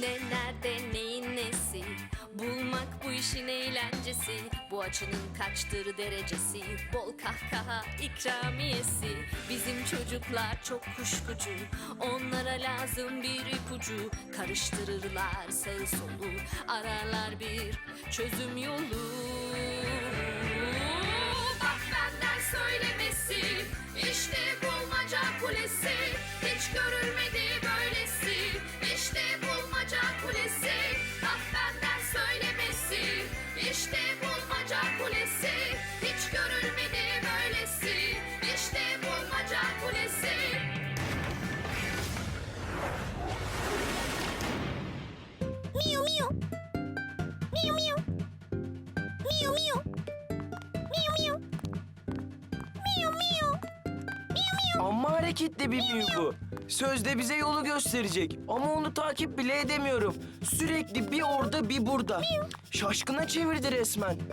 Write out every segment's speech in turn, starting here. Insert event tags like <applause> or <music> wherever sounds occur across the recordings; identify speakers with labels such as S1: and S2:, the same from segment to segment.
S1: Ne nerede neyin nesi? Bulmak bu işin eğlencesi. Bu açının kaçtır derecesi? Bol kahkaha ikramiyesi. Bizim çocuklar çok kuşkucu. Onlara lazım bir ipucu. Karıştırırlar sağı solu. Ararlar bir çözüm yolu
S2: Amma hareketli bir büyü bu. Sözde bize yolu gösterecek ama onu takip bile edemiyorum. Sürekli bir orada bir burada. Şaşkına çevirdi resmen. <laughs>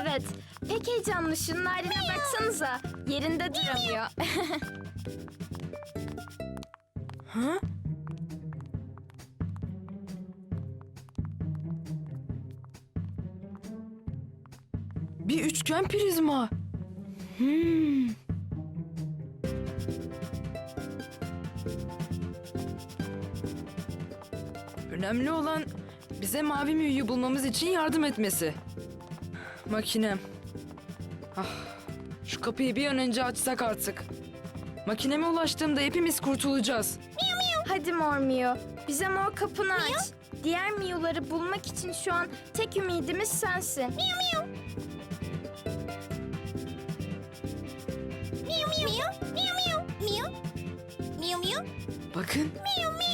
S3: Evet. Pek heyecanlı şunun haline baksanıza. Yerinde duramıyor.
S2: Ha? <laughs> Bir üçgen prizma. Hmm.
S4: Önemli olan bize mavi müyü bulmamız için yardım etmesi. Makinem. Ah, şu kapıyı bir an önce açsak artık. Makineme ulaştığımda hepimiz kurtulacağız.
S3: Hadi Mor Miu. Bize mor kapını aç. Diğer Miu'ları bulmak için şu an tek ümidimiz sensin.
S5: Miu miu. Miu miu. Miu miu. Miu. Miu miu.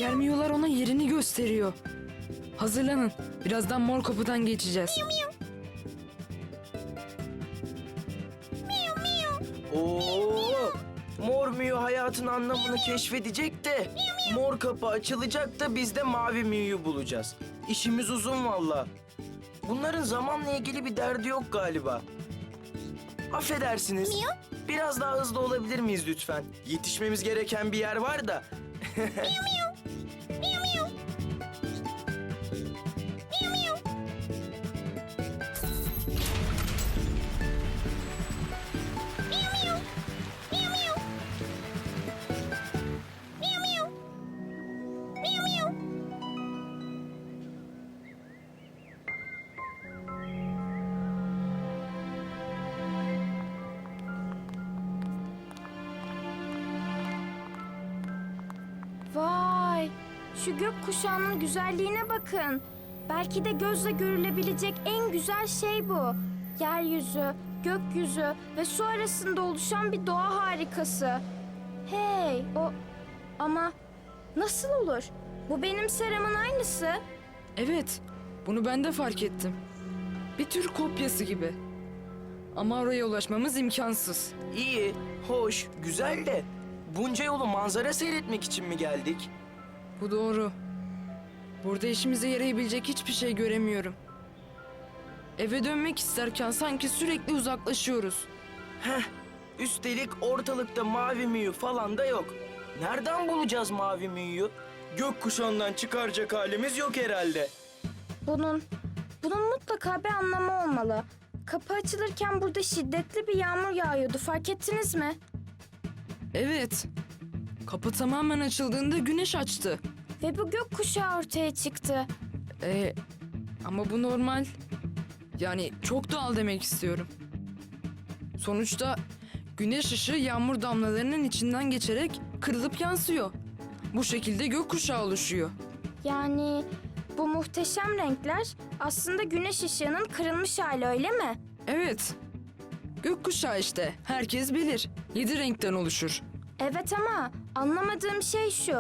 S4: Müyüler ona yerini gösteriyor. Hazırlanın. Birazdan mor kapıdan geçeceğiz.
S2: Oo! Mor müyü hayatın anlamını keşfedecek de mor kapı açılacak da biz de mavi müyü bulacağız. İşimiz uzun valla. Bunların zamanla ilgili bir derdi yok galiba. Affedersiniz.
S5: Miu.
S2: Biraz daha hızlı olabilir miyiz lütfen? Yetişmemiz gereken bir yer var da. <laughs>
S3: Şu gök kuşağının güzelliğine bakın. Belki de gözle görülebilecek en güzel şey bu. Yeryüzü, gökyüzü ve su arasında oluşan bir doğa harikası. Hey, o... Ama nasıl olur? Bu benim seramın aynısı.
S4: Evet, bunu ben de fark ettim. Bir tür kopyası gibi. Ama oraya ulaşmamız imkansız.
S2: İyi, hoş, güzel de bunca yolu manzara seyretmek için mi geldik?
S4: Bu doğru. Burada işimize yarayabilecek hiçbir şey göremiyorum. Eve dönmek isterken sanki sürekli uzaklaşıyoruz.
S2: Heh, üstelik ortalıkta mavi müyü falan da yok. Nereden bulacağız mavi müyü? Gökkuşağından çıkaracak halimiz yok herhalde.
S3: Bunun, bunun mutlaka bir anlamı olmalı. Kapı açılırken burada şiddetli bir yağmur yağıyordu. Fark ettiniz mi?
S4: Evet. Kapı tamamen açıldığında güneş açtı.
S3: Ve bu gök kuşağı ortaya çıktı.
S4: Ee, ama bu normal. Yani çok doğal demek istiyorum. Sonuçta güneş ışığı yağmur damlalarının içinden geçerek kırılıp yansıyor. Bu şekilde gökkuşağı oluşuyor.
S3: Yani bu muhteşem renkler aslında güneş ışığının kırılmış hali öyle mi?
S4: Evet. Gökkuşağı işte. Herkes bilir. Yedi renkten oluşur.
S3: Evet ama anlamadığım şey şu.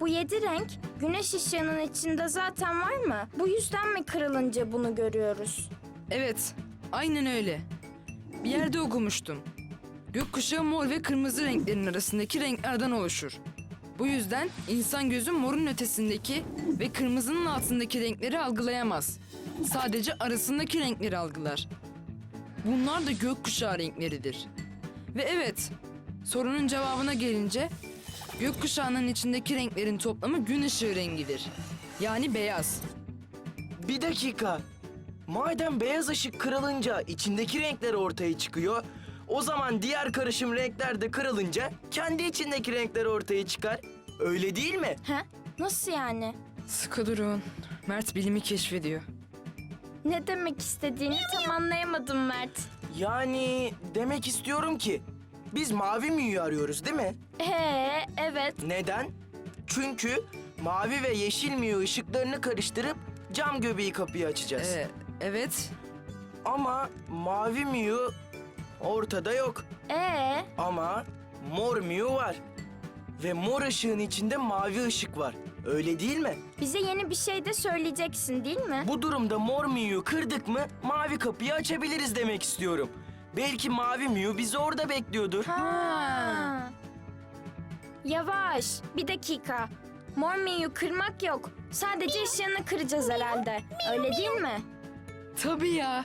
S3: Bu yedi renk güneş ışığının içinde zaten var mı? Bu yüzden mi kırılınca bunu görüyoruz?
S4: Evet. Aynen öyle. Bir yerde okumuştum. Gökkuşağı mor ve kırmızı renklerin arasındaki renklerden oluşur. Bu yüzden insan gözü morun ötesindeki ve kırmızının altındaki renkleri algılayamaz. Sadece arasındaki renkleri algılar. Bunlar da gökkuşağı renkleridir. Ve evet, sorunun cevabına gelince gökkuşağının içindeki renklerin toplamı gün ışığı rengidir. Yani beyaz.
S2: Bir dakika. Madem beyaz ışık kırılınca içindeki renkler ortaya çıkıyor, o zaman diğer karışım renkler de kırılınca kendi içindeki renkler ortaya çıkar. Öyle değil mi?
S3: Ha? Nasıl yani?
S4: Sıkı durun. Mert bilimi keşfediyor.
S3: Ne demek istediğini tam anlayamadım Mert.
S2: Yani demek istiyorum ki biz mavi müyü arıyoruz değil mi?
S3: Ee, evet.
S2: Neden? Çünkü mavi ve yeşil müyü ışıklarını karıştırıp cam göbeği kapıyı açacağız.
S4: Ee, evet.
S2: Ama mavi müyü ortada yok.
S3: Ee,
S2: Ama mor müyü var. Ve mor ışığın içinde mavi ışık var. Öyle değil mi?
S3: bize yeni bir şey de söyleyeceksin değil mi?
S2: Bu durumda mor müyü kırdık mı mavi kapıyı açabiliriz demek istiyorum. Belki mavi müyü bizi orada bekliyordur.
S3: Ha. Yavaş, bir dakika. Mor miyu kırmak yok. Sadece ışığını kıracağız herhalde. Öyle değil mi?
S4: Tabii ya.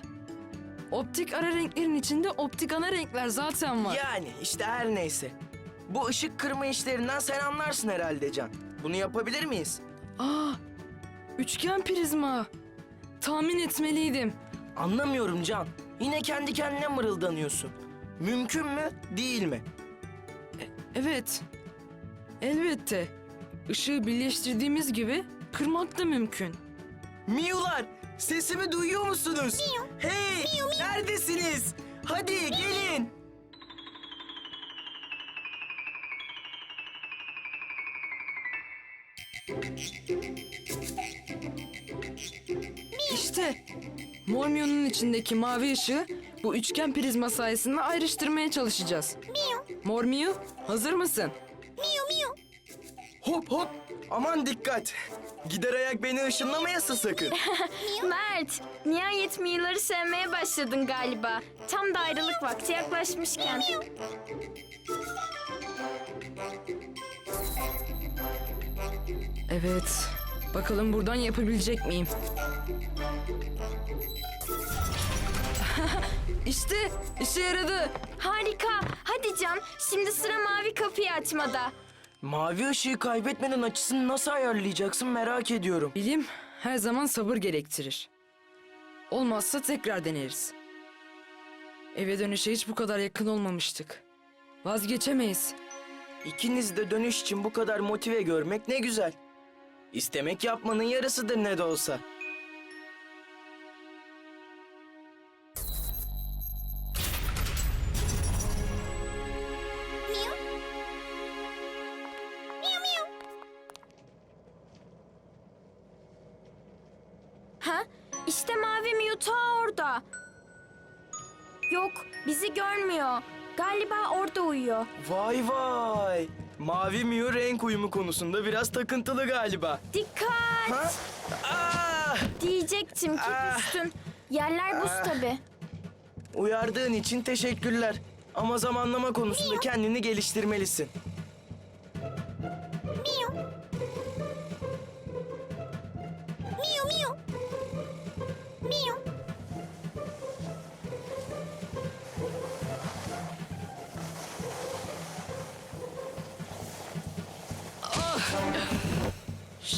S4: Optik ara renklerin içinde optik ana renkler zaten var.
S2: Yani işte her neyse. Bu ışık kırma işlerinden sen anlarsın herhalde Can. Bunu yapabilir miyiz?
S4: Aa, üçgen prizma. Tahmin etmeliydim.
S2: Anlamıyorum Can. Yine kendi kendine mırıldanıyorsun. Mümkün mü, değil mi?
S4: Evet. Elbette. Işığı birleştirdiğimiz gibi kırmak da mümkün.
S2: Miyular, sesimi duyuyor musunuz? Hey, neredesiniz? Hadi gelin.
S4: İşte Mormion'un içindeki mavi ışığı bu üçgen prizma sayesinde ayrıştırmaya çalışacağız. Mormio, hazır mısın?
S5: Miu miu.
S2: Hop hop, aman dikkat. Gider ayak beni ışınlamayasın sakın. <laughs>
S3: Mert, nihayet mi'ları sevmeye başladın galiba. Tam da ayrılık vakti yaklaşmışken.
S4: Evet. Bakalım buradan yapabilecek miyim? İşte işe yaradı.
S3: Harika. Hadi Can, şimdi sıra mavi kapıyı açmada.
S2: Mavi ışığı kaybetmeden açısını nasıl ayarlayacaksın merak ediyorum.
S4: Bilim her zaman sabır gerektirir. Olmazsa tekrar deneriz. Eve dönüşe hiç bu kadar yakın olmamıştık. Vazgeçemeyiz.
S2: İkiniz de dönüş için bu kadar motive görmek ne güzel. İstemek yapmanın yarısıdır ne de olsa.
S3: Bizi görmüyor. Galiba orada uyuyor.
S2: Vay vay. Mavi Miu renk uyumu konusunda biraz takıntılı galiba.
S3: Dikkat!
S2: Ha? Ah!
S3: Diyecektim ki
S2: Ah.
S3: üstün. Yerler buz tabi.
S2: Uyardığın için teşekkürler. Ama zamanlama konusunda kendini geliştirmelisin.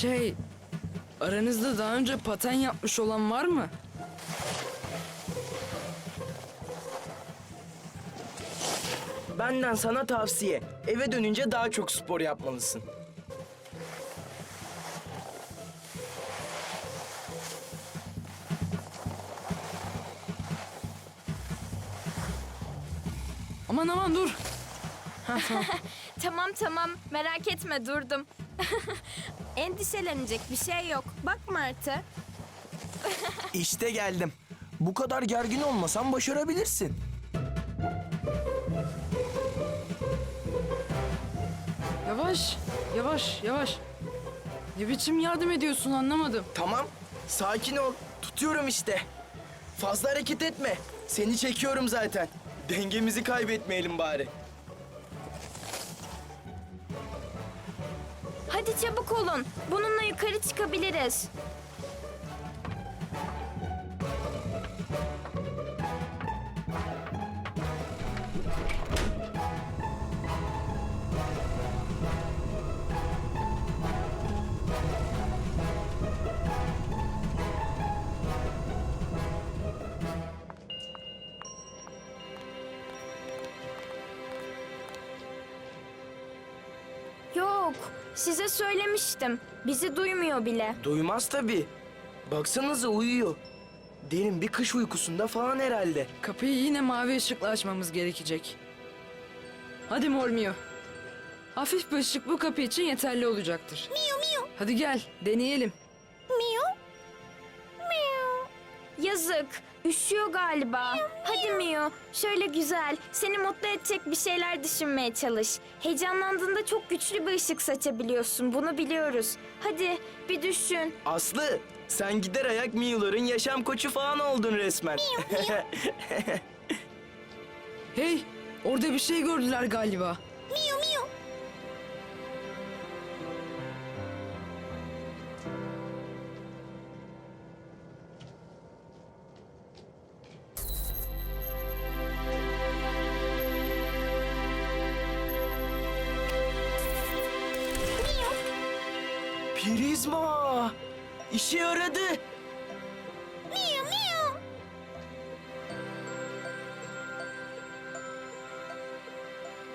S4: Şey, aranızda daha önce paten yapmış olan var mı?
S2: Benden sana tavsiye. Eve dönünce daha çok spor yapmalısın.
S4: Aman aman dur. <laughs> Ha, tamam.
S3: Tamam tamam merak etme durdum. <laughs> Endişelenecek bir şey yok. Bak Martı. <laughs>
S2: İşte geldim. Bu kadar gergin olmasan başarabilirsin.
S4: Yavaş, yavaş, yavaş. Ne biçim yardım ediyorsun anlamadım.
S2: Tamam, sakin ol. Tutuyorum işte. Fazla hareket etme. Seni çekiyorum zaten. Dengemizi kaybetmeyelim bari.
S3: Hadi çabuk olun. Bununla yukarı çıkabiliriz. Yok size söylemiştim. Bizi duymuyor bile.
S2: Duymaz tabii. Baksanıza uyuyor. Derin bir kış uykusunda falan herhalde.
S4: Kapıyı yine mavi ışıkla açmamız gerekecek. Hadi Mormio. Hafif bir ışık bu kapı için yeterli olacaktır.
S5: Miu miu.
S4: Hadi gel, deneyelim.
S3: Yazık, üşüyor galiba. Hadi Mio, şöyle güzel, seni mutlu edecek bir şeyler düşünmeye çalış. Heyecanlandığında çok güçlü bir ışık saçabiliyorsun, bunu biliyoruz. Hadi bir düşün.
S2: Aslı sen gider ayak Miu'ların yaşam koçu falan oldun resmen. <laughs>
S4: Hey, orada bir şey gördüler galiba.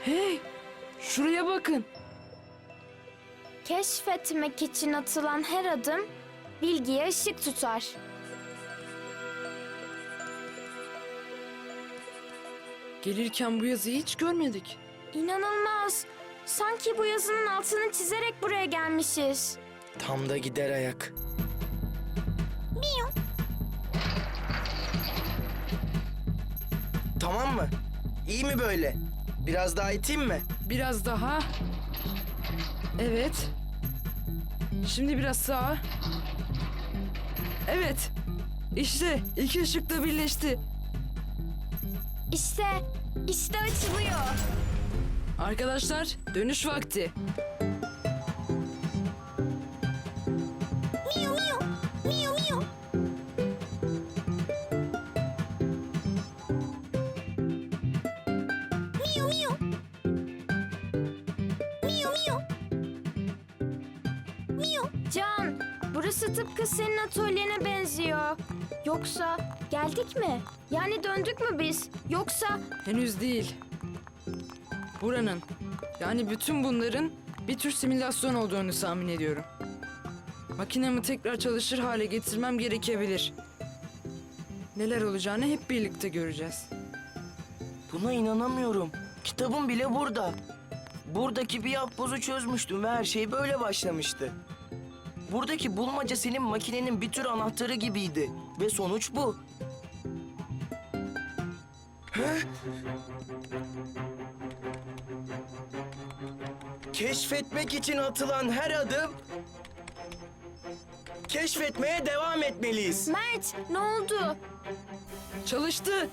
S4: Hey, şuraya bakın.
S3: Keşfetmek için atılan her adım bilgiye ışık tutar.
S4: Gelirken bu yazıyı hiç görmedik.
S3: İnanılmaz. Sanki bu yazının altını çizerek buraya gelmişiz.
S2: Tam da gider ayak.
S5: Miu.
S2: Tamam mı? İyi mi böyle? Biraz daha iteyim mi?
S4: Biraz daha. Evet. Şimdi biraz sağa. Evet. İşte iki ışık da birleşti.
S3: İşte, işte açılıyor.
S4: Arkadaşlar dönüş vakti.
S3: Burası tıpkı senin atölyene benziyor. Yoksa geldik mi? Yani döndük mü biz? Yoksa
S4: Henüz değil. Buranın yani bütün bunların bir tür simülasyon olduğunu tahmin ediyorum. Makinemi tekrar çalışır hale getirmem gerekebilir. Neler olacağını hep birlikte göreceğiz.
S2: Buna inanamıyorum. Kitabım bile burada. Buradaki bir yapbozu çözmüştüm ve her şey böyle başlamıştı. Buradaki bulmaca senin makinenin bir tür anahtarı gibiydi. Ve sonuç bu. Heh? Keşfetmek için atılan her adım... Keşfetmeye devam etmeliyiz.
S3: Mert ne oldu?
S4: Çalıştı.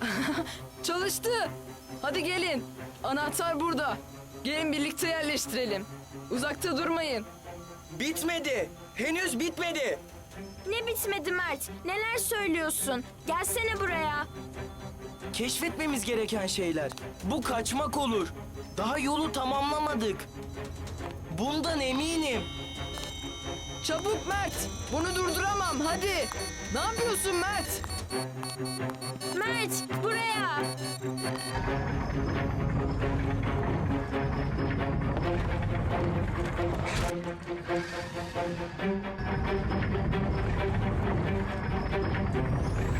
S4: <laughs> Çalıştı. Hadi gelin. Anahtar burada. Gelin birlikte yerleştirelim. Uzakta durmayın.
S2: Bitmedi. Henüz bitmedi.
S3: Ne bitmedi Mert? Neler söylüyorsun? Gelsene buraya.
S2: Keşfetmemiz gereken şeyler. Bu kaçmak olur. Daha yolu tamamlamadık. Bundan eminim.
S4: Çabuk Mert. Bunu durduramam. Hadi. Ne yapıyorsun Mert?
S3: Mert buraya. Thank you.